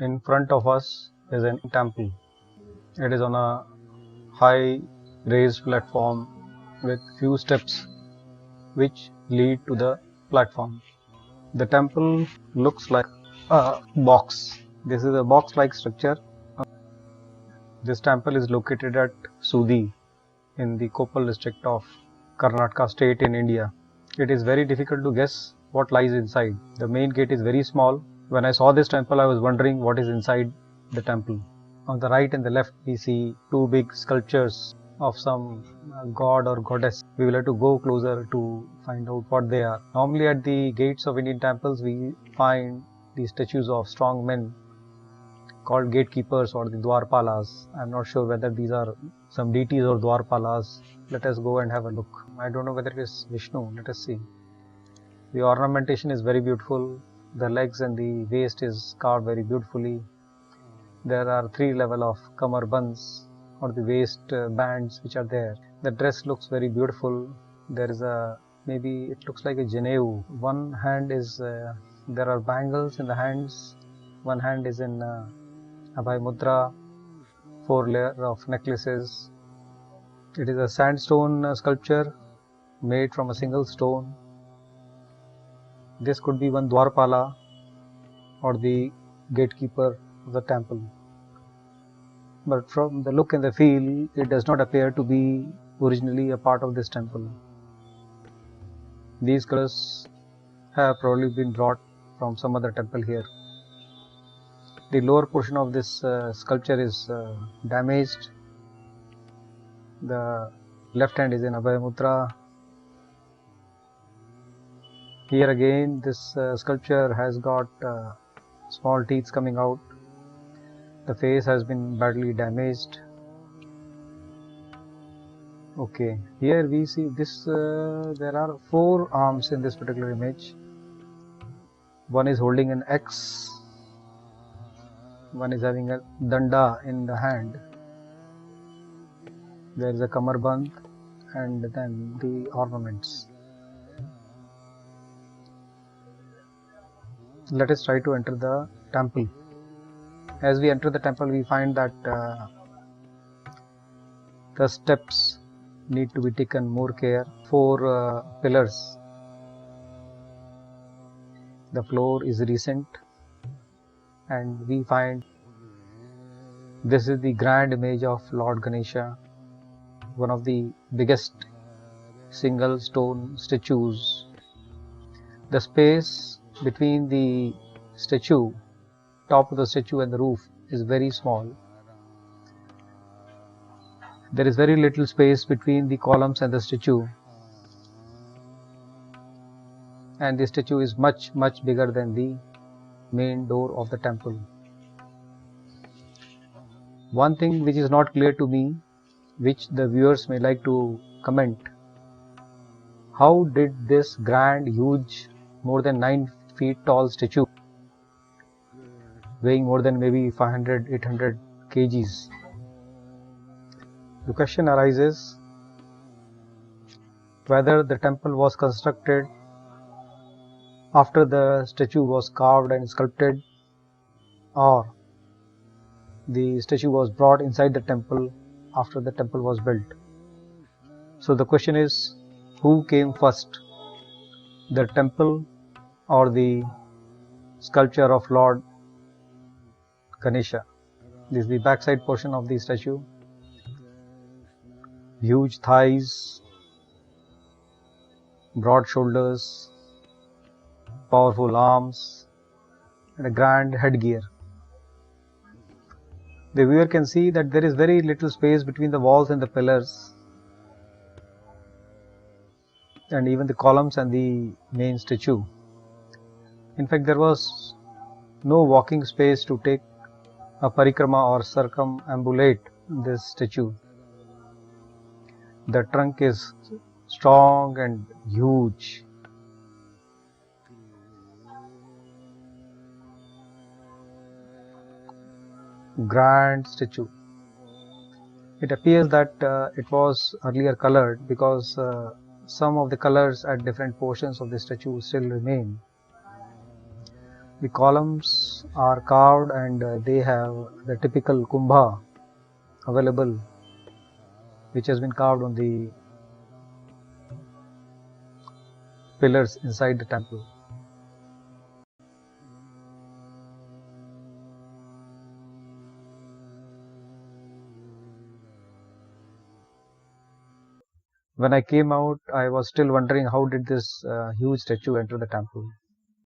in front of us is a temple. It is on a high raised platform with few steps which lead to the platform. The temple looks like a box. This is a box like structure. This temple is located at Sudi in the Koppal district of Karnataka state in India. It is very difficult to guess what lies inside. The main gate is very small. When I saw this temple, I was wondering what is inside the temple. On the right and the left, we see two big sculptures of some uh, god or goddess. We will have to go closer to find out what they are. Normally, at the gates of Indian temples, we find the statues of strong men called gatekeepers or the Dwarpalas. I'm not sure whether these are some deities or Dwarpalas. Let us go and have a look. I don't know whether it is Vishnu. Let us see. The ornamentation is very beautiful. The legs and the waist is carved very beautifully. There are three level of kamar bands or the waist uh, bands which are there. The dress looks very beautiful. There is a maybe it looks like a Janeu. One hand is uh, there are bangles in the hands. One hand is in uh, Abhay Mudra. Four layer of necklaces. It is a sandstone uh, sculpture made from a single stone. This could be one Dwarpala or the gatekeeper of the temple. But from the look and the feel, it does not appear to be originally a part of this temple. These colors have probably been brought from some other temple here. The lower portion of this uh, sculpture is uh, damaged. The left hand is in Abhay Mudra. Here again, this uh, sculpture has got uh, small teeth coming out. The face has been badly damaged. Okay, here we see this. Uh, there are four arms in this particular image. One is holding an X. One is having a danda in the hand. There is a kamarband and then the ornaments. Let us try to enter the temple. As we enter the temple, we find that uh, the steps need to be taken more care. Four uh, pillars. The floor is recent, and we find this is the grand image of Lord Ganesha, one of the biggest single stone statues. The space between the statue, top of the statue, and the roof is very small. There is very little space between the columns and the statue, and the statue is much, much bigger than the main door of the temple. One thing which is not clear to me, which the viewers may like to comment how did this grand, huge, more than 9 feet tall statue weighing more than maybe 500 800 kgs. The question arises whether the temple was constructed after the statue was carved and sculpted or the statue was brought inside the temple after the temple was built. So the question is who came first the temple or the sculpture of Lord Ganesha. This is the backside portion of the statue. Huge thighs, broad shoulders, powerful arms, and a grand headgear. The viewer can see that there is very little space between the walls and the pillars, and even the columns and the main statue. In fact, there was no walking space to take a parikrama or circumambulate this statue. The trunk is strong and huge. Grand statue. It appears that uh, it was earlier colored because uh, some of the colors at different portions of the statue still remain. The columns are carved and uh, they have the typical kumbha available which has been carved on the pillars inside the temple. When I came out, I was still wondering how did this uh, huge statue enter the temple.